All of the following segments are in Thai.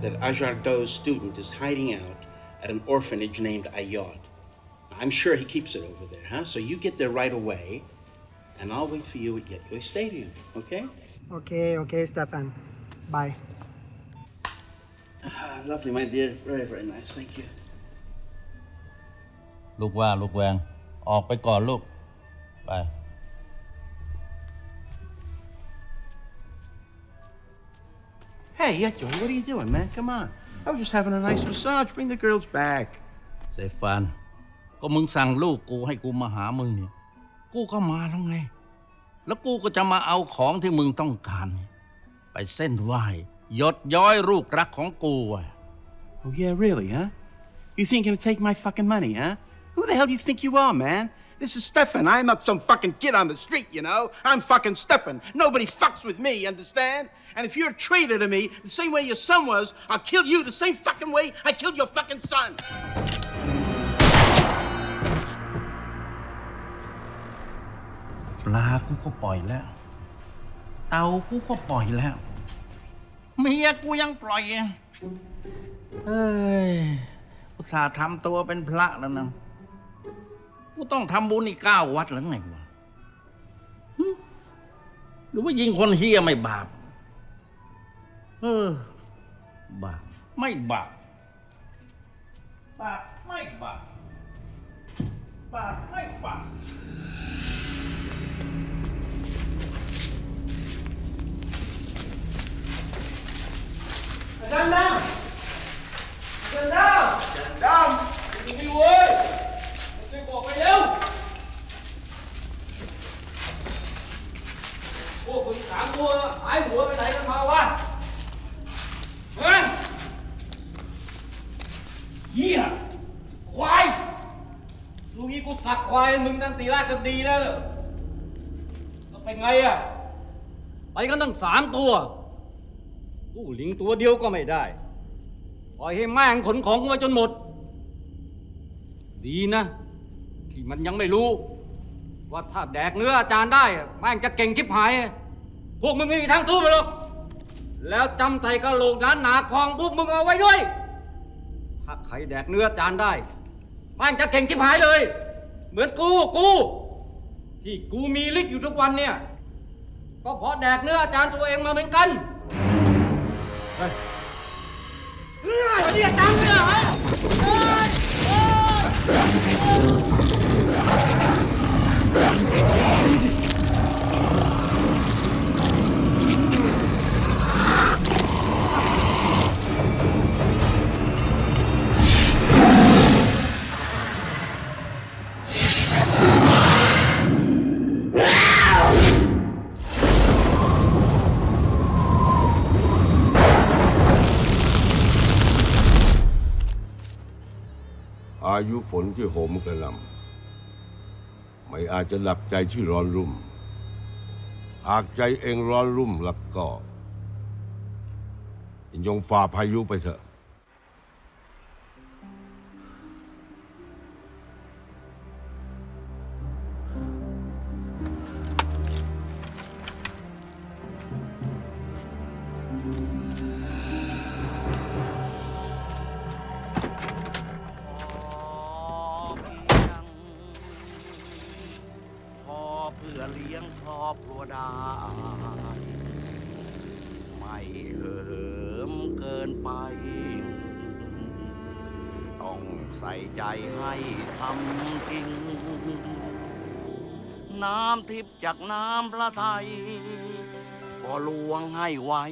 that Ajardo's student is hiding out at an orphanage named Ayod. I'm sure he keeps it over there, huh? So you get there right away, and I'll wait for you at Gateway Stadium, okay? Okay, okay, Stefan. Bye. Ah, lovely, my dear. Very, very nice. Thank you. ลูกว่าลูกแวง ออกไปก่อนลูก ไป Hey, yeah, Joey, what are you doing, man? Come on. I was just having a nice massage. Bring the girls back. เซฟาน ก็มึงสั่งลูกกูให้กูมาหามึงเนี่ย กูก็มาแล้วไง แล้วกูก็จะมาเอาของที่มึงต้องการไปเส้นไหวหยดย้อยลูกรักของกูอะ Oh, yeah, really, huh? You think you're gonna take my fucking money, huh? Who the hell do you think you are, man? This is Stefan. I'm not some fucking kid on the street, you know? I'm fucking Stefan. Nobody fucks with me, understand? And if you're a traitor to me, the same way your son was, I'll kill you the same fucking way I killed your fucking son. ปลากูก็ปล่อยแล้ว เตากูก็ปล่อยแล้ว เมียกูยังปล่อยอะเอ้ย อุตส่าห์ทำตัวเป็นพระแล้วนะ กูต้องทำบุญอีกเก้าวัดแล้วไงวะหรือว่ายิงคนเฮียไม่บาป เออ บาป ไม่บาป บาป ไม่บาป บาป ไม่บาป พี่เว้ยช่วยบอกไปเร็วพวกมึงสามตัวหายหัวไปไหนกันมาวะเฮ้ยเหี้ยควายักควายมึงตั้งตีราชก็ดีแล้วเหรอแล้วเป็นไงอะไปกันตั้งสามตัวตู้ลิงตัวเดียวก็ไม่ได้ ปล่อยให้แม่งขนของกูไปจนหมด ดีนะ ที่มันยังไม่รู้ ว่าถ้าแดกเนื้ออาจารย์ได้อะแม่งจะเก่งชิบหาย พวกมึงไม่มีทางสู้ไปหรอก แล้วจำไตกระโหลกนั้นหนาคองพวกมึงเอาไว้ด้วย ถ้าใครแดกเนื้ออาจารย์ได้แม่งจะเก่งชิบหายเลย เหมือนกูกู ที่กูมีฤทธิ์อยู่ทุกวันเนี่ย ก็เพราะแดกเนื้ออาจารย์ตัวเองมาเหมือนกันเฮ้ยเฮ้ยอาจารย์เนี่ยฮะเฮ้ยเฮ้ย อายุฝนที่โหมกระหนำไม่อาจจะหลับใจที่ร้อนรุ่ม หากใจเองร้อนรุ่มหลับก็ยงฝ่าพายุไปเถอะ ได้ ไม่เหิมเกินไป ต้องใส่ใจให้ทำจริง น้ำทิพย์จากน้ำพระไทยพอลวงให้ไว้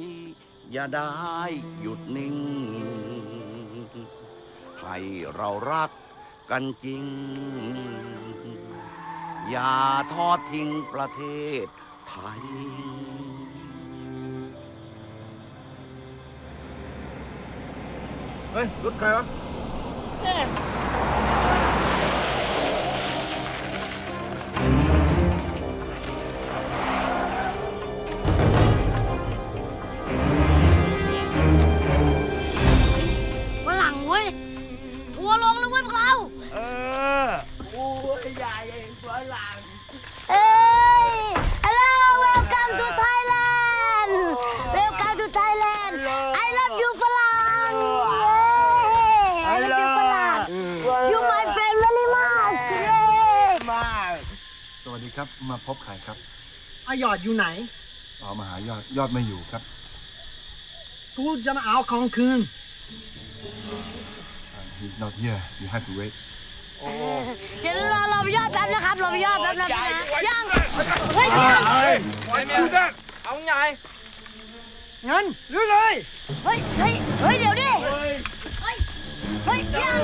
อย่าได้หยุดนิ่ง ให้เรารักกันจริง อย่าทอดทิ้งประเทศ ไทยเฮ้ย รถใครวะฝ ครับ มาพบใครครับอายอดอยู่ไหน อ๋อมาหายอดยอดไม่อยู่ครับ กูจะมาเอาของคืน Uh, he's not here you have to wait เดี๋ยวรอรอพี่ยอดแป๊บนะครับรอพี่ยอดแป๊บนะพี่นะยังเฮ้ยยังเอาไงงั้นเรื่อยเลยเฮ้ยเฮ้ยเฮ้ยเดี๋ยวดิเฮ้ยเฮ้ยยัง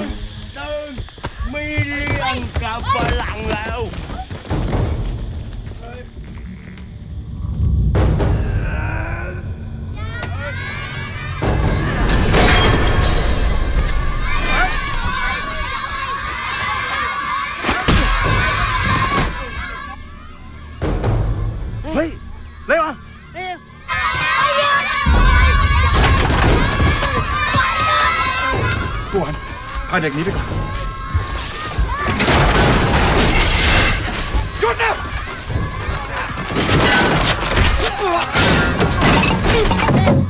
มีเรื่องกับฝรั่งแล้ว พาเด็กนี้ไปก่อนหยุดนะ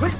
เฮ้ย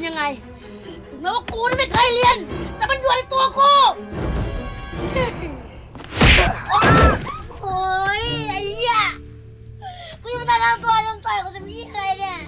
็นยังไงถึงแม้ว่ากูไม่เคยเรียน แต่มันอยู่ในตัวกูโอ้ยไอ้เหี้ยกูจะมาตามตัวจมต่อยกูจะมีอะไรเนี่ย